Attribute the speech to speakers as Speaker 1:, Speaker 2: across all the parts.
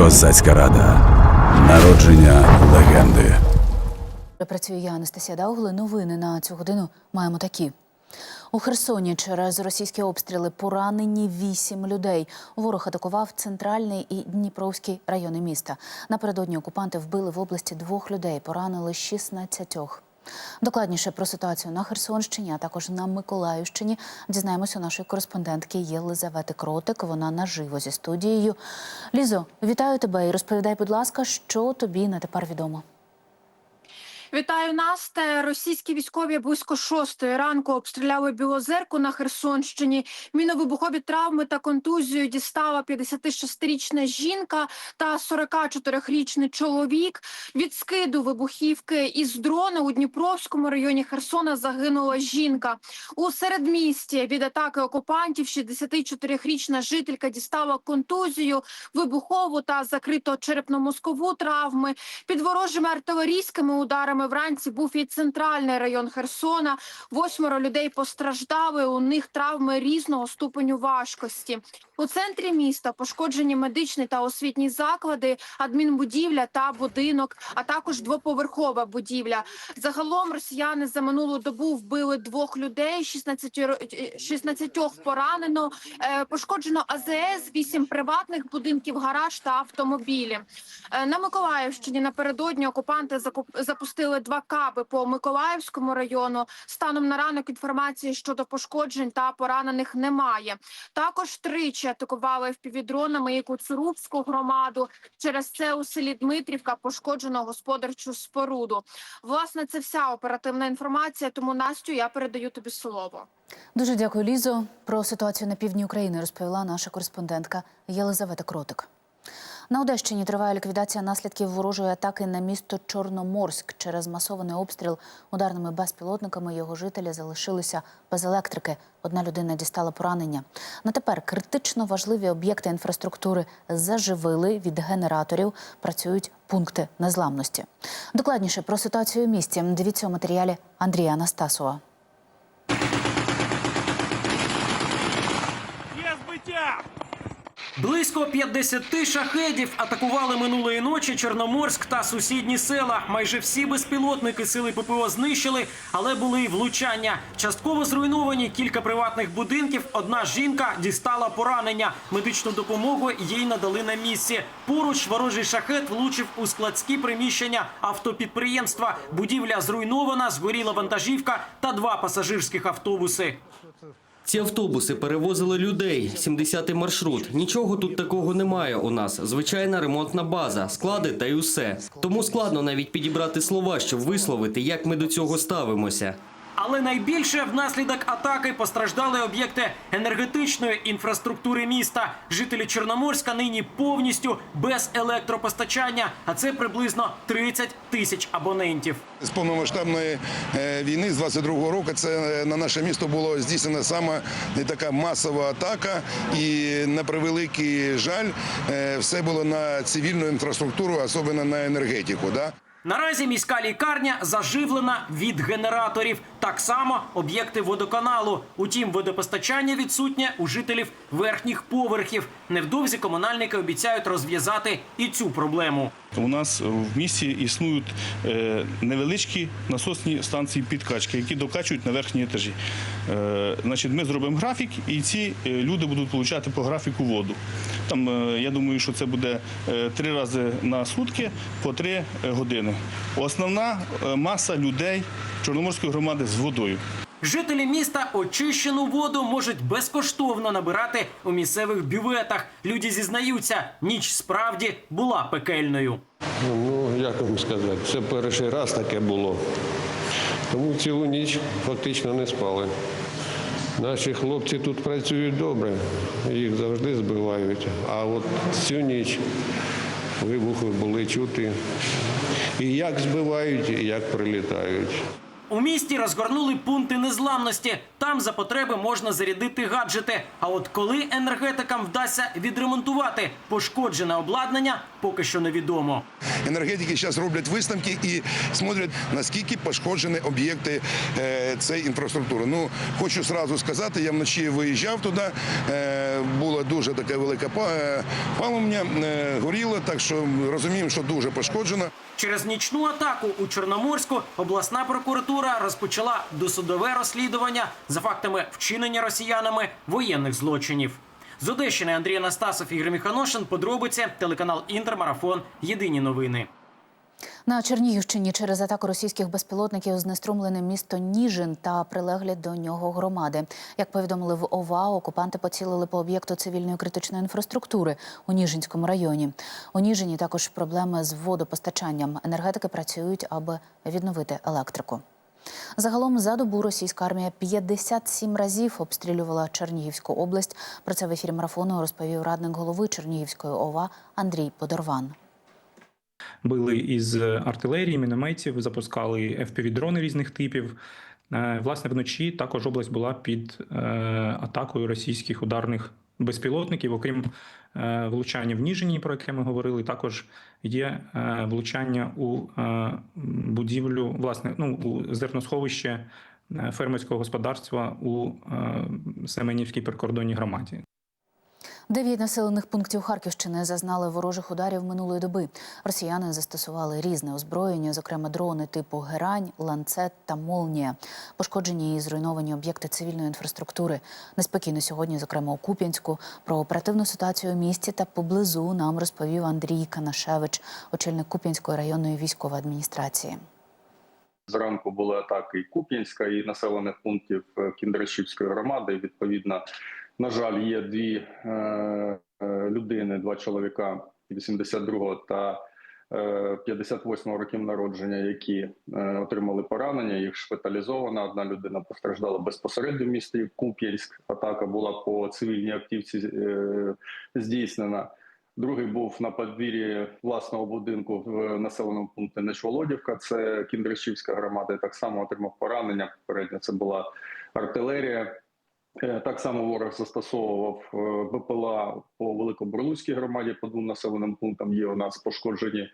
Speaker 1: Козацька рада. Народження легенди.
Speaker 2: Працюю я Анастасія Даугли. Новини на цю годину маємо такі. У Херсоні через російські обстріли поранені вісім людей. Ворог атакував центральний і Дніпровський райони міста. Напередодні окупанти вбили в області двох людей, поранили 16. Докладніше про ситуацію на Херсонщині, а також на Миколаївщині дізнаємося нашої кореспондентки Єлизавети Кротик. Вона наживо зі студією. Лізо, вітаю тебе і розповідай, будь ласка, що тобі на тепер відомо.
Speaker 3: Вітаю Насте. Російські військові близько шостої ранку обстріляли Білозерку на Херсонщині. Міновибухові травми та контузію дістала 56-річна жінка та 44-річний чоловік. Від скиду вибухівки із дрона у Дніпровському районі Херсона загинула жінка. У середмісті від атаки окупантів 64-річна жителька дістала контузію, вибухову та закрито черепно-мозкову травми. Під ворожими артилерійськими ударами вранці був і центральний район Херсона. Восьмеро людей постраждали. У них травми різного ступеню важкості. У центрі міста пошкоджені медичні та освітні заклади, адмінбудівля та будинок, а також двоповерхова будівля. Загалом росіяни за минулу добу вбили двох людей, 16, ро- 16 поранено. Е, Пошкоджено АЗС, 8 приватних будинків, гараж та автомобілі. Е, На Миколаївщині напередодні окупанти закуп- запустили два каби по Миколаївському району. Станом на ранок інформації щодо пошкоджень та поранених немає. Також тричі атакували впівдронами і Куцурубську громаду. Через це у селі Дмитрівка пошкоджено господарчу споруду. Власне, це вся оперативна інформація. Тому Настю я передаю тобі слово.
Speaker 2: Дуже дякую, Лізо. Про ситуацію на півдні України розповіла наша кореспондентка Єлизавета Кротик. На Одещині триває ліквідація наслідків ворожої атаки на місто Чорноморськ. Через масований обстріл ударними безпілотниками його жителі залишилися без електрики. Одна людина дістала поранення. На тепер критично важливі об'єкти інфраструктури заживили від генераторів. Працюють пункти незламності. Докладніше про ситуацію у місті. Дивіться у матеріалі Андрія Анастасова.
Speaker 4: Є збиття!
Speaker 5: Близько 50 шахедів атакували минулої ночі Чорноморськ та сусідні села. Майже всі безпілотники сили ППО знищили, але були й влучання. Частково зруйновані кілька приватних будинків. Одна жінка дістала поранення. Медичну допомогу їй надали на місці. Поруч ворожий шахет влучив у складські приміщення автопідприємства. Будівля зруйнована, згоріла вантажівка та два пасажирських автобуси.
Speaker 6: Ці автобуси перевозили людей. 70-й маршрут. Нічого тут такого немає у нас. Звичайна ремонтна база, склади та й усе. Тому складно навіть підібрати слова, щоб висловити, як ми до цього ставимося.
Speaker 5: Але найбільше внаслідок атаки постраждали об'єкти енергетичної інфраструктури міста. Жителі Чорноморська нині повністю без електропостачання, а це приблизно 30 тисяч абонентів.
Speaker 7: З повномасштабної е, війни з 22-го року це е, на наше місто було здійснена саме така масова атака, і на превеликий жаль, е, все було на цивільну інфраструктуру, особливо на енергетику. Да?
Speaker 5: Наразі міська лікарня заживлена від генераторів. Так само об'єкти водоканалу. Утім, водопостачання відсутнє у жителів верхніх поверхів. Невдовзі комунальники обіцяють розв'язати і цю проблему.
Speaker 4: У нас в місті існують е, невеличкі насосні станції підкачки, які докачують на верхні етажі. Е, Значить, ми зробимо графік, і ці е, люди будуть отримати по графіку воду. Там е, я думаю, що це буде е, три рази на сутки по три е, години. Основна е, маса людей Чорноморської громади з водою.
Speaker 5: Жителі міста очищену воду можуть безкоштовно набирати у місцевих бюветах. Люди зізнаються, ніч справді була пекельною.
Speaker 8: Ну, як вам сказати, це перший раз таке було. Тому цілу ніч фактично не спали. Наші хлопці тут працюють добре, їх завжди збивають. А от цю ніч вибухи були чути. І як збивають, і як прилітають.
Speaker 5: У місті розгорнули пункти незламності. Там за потреби можна зарядити гаджети. А от коли енергетикам вдасться відремонтувати пошкоджене обладнання, поки що невідомо.
Speaker 7: Енергетики зараз роблять висновки і смотрять, наскільки пошкоджені об'єкти е, цієї інфраструктури. Ну, хочу сразу сказати, я вночі виїжджав туди, е, була дуже така велика е, паломня, горіло, так що розуміємо, що дуже пошкоджено.
Speaker 5: Через нічну атаку у Чорноморську обласна прокуратура розпочала досудове розслідування за фактами вчинення росіянами воєнних злочинів. З Одещини Андрій Анастасов Ігор Міханошин. Подробиці телеканал Інтермарафон. Єдині новини.
Speaker 2: На Чернігівщині через атаку російських безпілотників знеструмлене місто Ніжин та прилеглі до нього громади. Як повідомили в ОВА, окупанти поцілили по об'єкту цивільної критичної інфраструктури у Ніжинському районі. У Ніжині також проблеми з водопостачанням. Енергетики працюють, аби відновити електрику. Загалом за добу російська армія 57 разів обстрілювала Чернігівську область. Про це в ефірі марафону розповів радник голови Чернігівської ОВА Андрій Подорван.
Speaker 9: били із артилерії, мінометів, запускали FPV-дрони різних типів. Е, Власне, вночі також область була під е, атакою російських ударних безпілотників. Окрім е, влучання в Ніжині, про яке ми говорили, також є е, влучання у е, будівлю, власне, ну, у зерносховище фермерського господарства у Семенівській прикордонній громаді.
Speaker 2: Дев'ять населених пунктів Харківщини зазнали ворожих ударів минулої доби. Росіяни застосували різне озброєння, зокрема дрони типу Герань, ланцет та Молнія. Пошкоджені і зруйновані об'єкти цивільної інфраструктури. Неспокійно сьогодні, зокрема у Куп'янську. Про оперативну ситуацію у місті та поблизу нам розповів Андрій Канашевич, очільник Куп'янської районної військової адміністрації.
Speaker 3: Зранку були атаки і Куп'янська, і населених пунктів е, Кіндрашівської громади. Відповідно, на жаль, є дві е, е, людини, два чоловіка 82-го та е, 58-го років народження, які е, отримали поранення. Їх шпиталізовано. Одна людина постраждала безпосередньо в місті Куп'янськ. Атака була по цивільній активці е, здійснена. Другий був на подвір'ї власного будинку в населеному пункті Нечволодівка. Це Кіндрашівська громада. і Так само отримав поранення. Попередньо це була артилерія. Е, Так само ворог застосовував е, БПЛА по Великобурлуцькій громаді. По двом населеним пунктам є у нас пошкоджені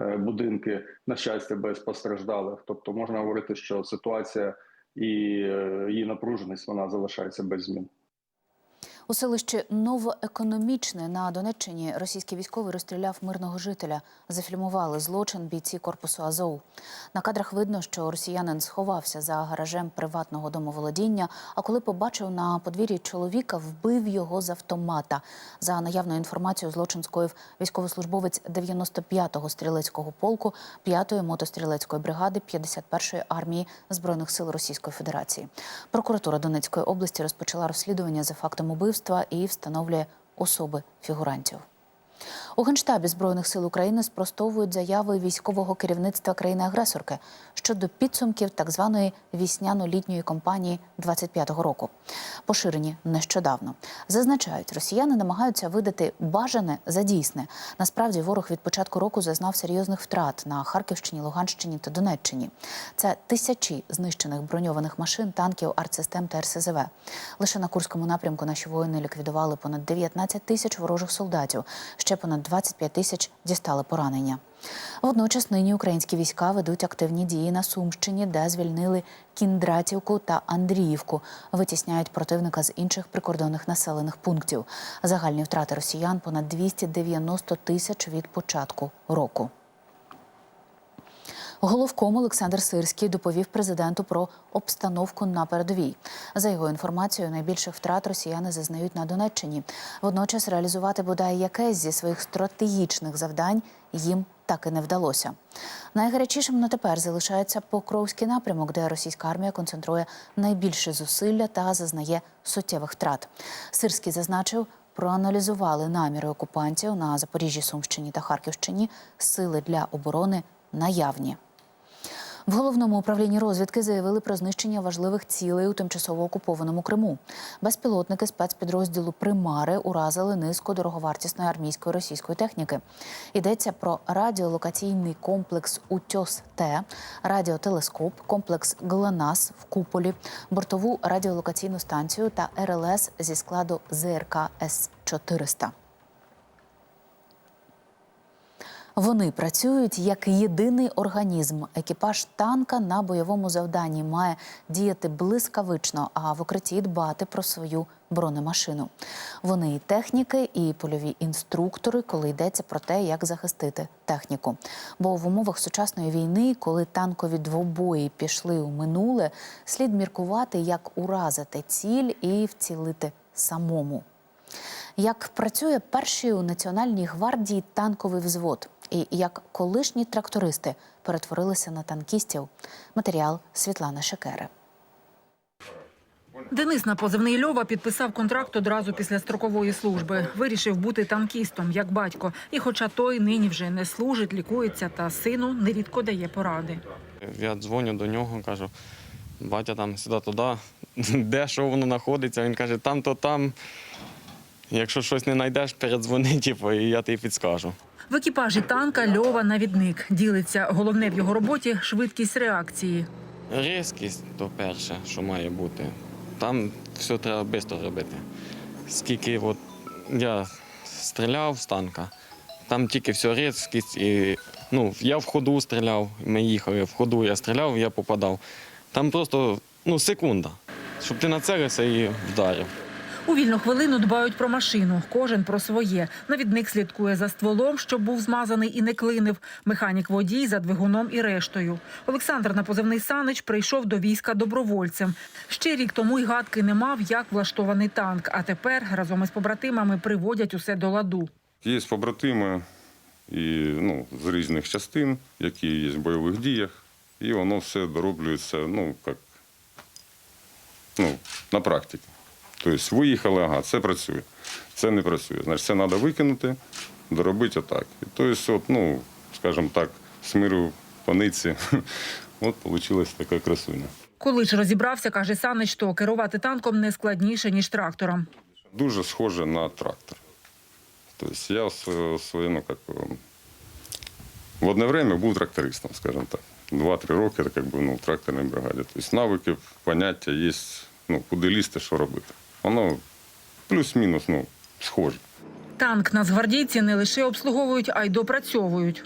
Speaker 3: е, будинки. На щастя, без постраждалих. Тобто можна говорити, що ситуація і її напруженість вона залишається без змін.
Speaker 2: У селищі Новоекономічне на Донеччині російський військовий розстріляв мирного жителя. Зафільмували злочин бійці корпусу Азов. На кадрах видно, що росіянин сховався за гаражем приватного домоволодіння. А коли побачив на подвір'ї чоловіка, вбив його з автомата. За наявною інформацією, злочин скоїв військовослужбовець 95-го стрілецького полку, 5-ї мотострілецької бригади 51-ї армії збройних сил Російської Федерації. Прокуратура Донецької області розпочала розслідування за фактом убивства і встановлює особи фігурантів. У Генштабі Збройних сил України спростовують заяви військового керівництва країни-агресорки щодо підсумків так званої вісняно-літньої кампанії 25-го року. Поширені нещодавно. Зазначають, росіяни намагаються видати бажане за дійсне. Насправді ворог від початку року зазнав серйозних втрат на Харківщині, Луганщині та Донеччині. Це тисячі знищених броньованих машин, танків, артсистем та РСЗВ. Лише на Курському напрямку наші воїни ліквідували понад 19 тисяч ворожих солдатів. Ще понад 25 тисяч дістали поранення. Водночас нині українські війська ведуть активні дії на Сумщині, де звільнили Кіндратівку та Андріївку, витісняють противника з інших прикордонних населених пунктів. Загальні втрати росіян понад 290 тисяч від початку року. Головком Олександр Сирський доповів президенту про обстановку на передовій. За його інформацією, найбільших втрат росіяни зазнають на Донеччині. Водночас реалізувати бодай якесь зі своїх стратегічних завдань їм так і не вдалося. Найгарячішим на тепер залишається Покровський напрямок, де російська армія концентрує найбільше зусилля та зазнає суттєвих втрат. Сирський зазначив, проаналізували наміри окупантів на Запоріжжі, Сумщині та Харківщині. Сили для оборони наявні. В головному управлінні розвідки заявили про знищення важливих цілей у тимчасово окупованому Криму. Безпілотники спецпідрозділу Примари уразили низку дороговартісної армійської російської техніки. Йдеться про радіолокаційний комплекс Утьос Т, радіотелескоп, комплекс ГЛОНАСС в куполі, бортову радіолокаційну станцію та РЛС зі складу ЗРК С 400 Вони працюють як єдиний організм. Екіпаж танка на бойовому завданні має діяти блискавично, а в укритті дбати про свою бронемашину. Вони і техніки, і польові інструктори, коли йдеться про те, як захистити техніку. Бо в умовах сучасної війни, коли танкові двобої пішли у минуле, слід міркувати, як уразити ціль і вцілити самому. Як працює перший у Національній гвардії танковий взвод, і як колишні трактористи перетворилися на танкістів. Матеріал Світлана Шекери.
Speaker 10: Денис на позивний Льова підписав контракт одразу після строкової служби. Вирішив бути танкістом, як батько. І хоча той нині вже не служить, лікується та сину нерідко дає поради.
Speaker 11: Я дзвоню до нього, кажу, батя там сюди туди, де що воно знаходиться. Він каже, там то там. Якщо щось не знайдеш, передзвони, типу, і я тобі підскажу.
Speaker 10: В екіпажі танка Льова навідник. Ділиться головне в його роботі швидкість реакції.
Speaker 11: Різкість то перше, що має бути. Там все треба швидко робити. Скільки от я стріляв з танка, там тільки все різкість. І, ну, я в ходу стріляв, ми їхали, в ходу я стріляв, я попадав. Там просто ну, секунда, щоб ти націлився і вдарив.
Speaker 10: У вільну хвилину дбають про машину, кожен про своє. Навідник слідкує за стволом, щоб був змазаний і не клинив. Механік водій за двигуном і рештою. Олександр на позивний Санич прийшов до війська добровольцем. Ще рік тому й гадки не мав, як влаштований танк. А тепер разом із побратимами приводять усе до ладу.
Speaker 12: Є побратими і, ну, з різних частин, які є в бойових діях, і воно все дороблюється ну, як, ну, на практиці. Тобто виїхали, ага, це працює, це не працює. Значить, це треба викинути, доробити отак. І тобто, от, ну, скажімо так, з миру паниці, от вийшла така красуня.
Speaker 10: Коли ж розібрався, каже Санич, то керувати танком не складніше, ніж трактором.
Speaker 12: Дуже схоже на трактор. Тобто я своє, ну, как, ем, в одне время був трактористом, скажімо так. Два-три роки так, якби, ну, в тракторній бригаді. Тобто навики, поняття є, ну, куди лізти, що робити. Воно плюс-мінус ну, схоже.
Speaker 10: Танк нацгвардійці не лише обслуговують, а й допрацьовують.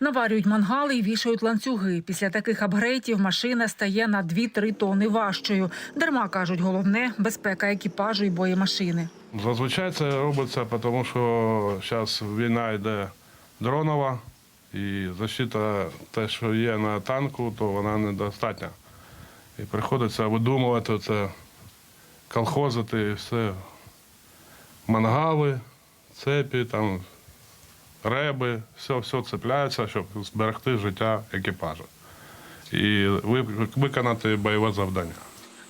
Speaker 10: Наварюють мангали і вішають ланцюги. Після таких апгрейтів машина стає на 2-3 тони важчою. Дарма кажуть, головне безпека екіпажу і боємашини.
Speaker 13: Зазвичай це робиться, тому що зараз війна йде дронова, і защита, те, що є на танку, то вона недостатня. І приходиться видумувати це, колхозити все. Мангали, цепі, там, реби, все, все цепляється, щоб зберегти життя екіпажу і виконати бойове завдання.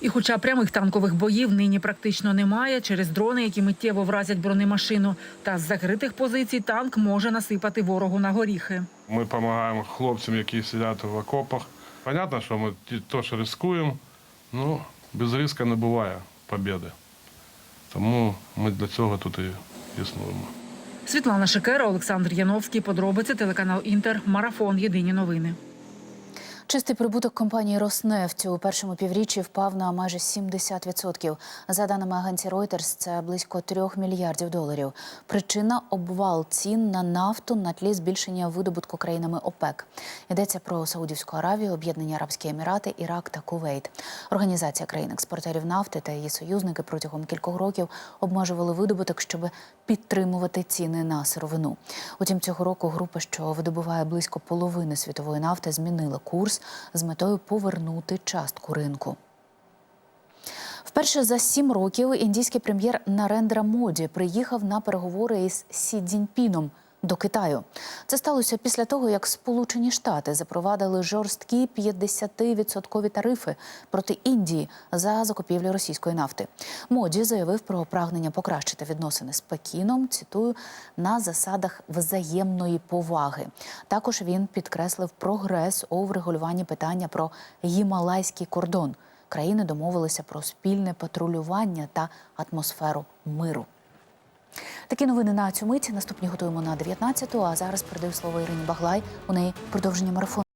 Speaker 10: І хоча прямих танкових боїв нині практично немає, через дрони, які миттєво вразять бронемашину, та з закритих позицій танк може насипати ворогу на горіхи.
Speaker 13: Ми допомагаємо хлопцям, які сидять в окопах. Понятно, що ми теж ризикуємо, ну без риска не буває побіди. Тому ми для цього тут і існуємо.
Speaker 10: Світлана Шикера, Олександр Яновський. Подробиці телеканал Інтер. Марафон. Єдині новини.
Speaker 2: Чистий прибуток компанії «Роснефть» у першому півріччі впав на майже 70%. За даними агенції Reuters, це близько 3 мільярдів доларів. Причина – обвал цін на нафту на тлі збільшення видобутку країнами ОПЕК. Йдеться про Саудівську Аравію, Об'єднані Арабські Емірати, Ірак та Кувейт. Організація країн-експортерів нафти та її союзники протягом кількох років обмежували видобуток, щоб підтримувати ціни на сировину. Утім, цього року група, що видобуває близько половини світової нафти, змінила курс з метою повернути частку ринку. Вперше за сім років індійський прем'єр Нарендра Моді приїхав на переговори із Сі Цзіньпіном до Китаю. Це сталося після того, як Сполучені Штати запровадили жорсткі 50-відсоткові тарифи проти Індії за закупівлю російської нафти. Моді заявив про прагнення покращити відносини з Пекіном. Цитую на засадах взаємної поваги. Також він підкреслив прогрес у врегулюванні питання про гімалайський кордон. Країни домовилися про спільне патрулювання та атмосферу миру. Такі новини на цю мить. Наступні готуємо на 19-ту, А зараз передаю слово Ірині Баглай. У неї продовження марафону.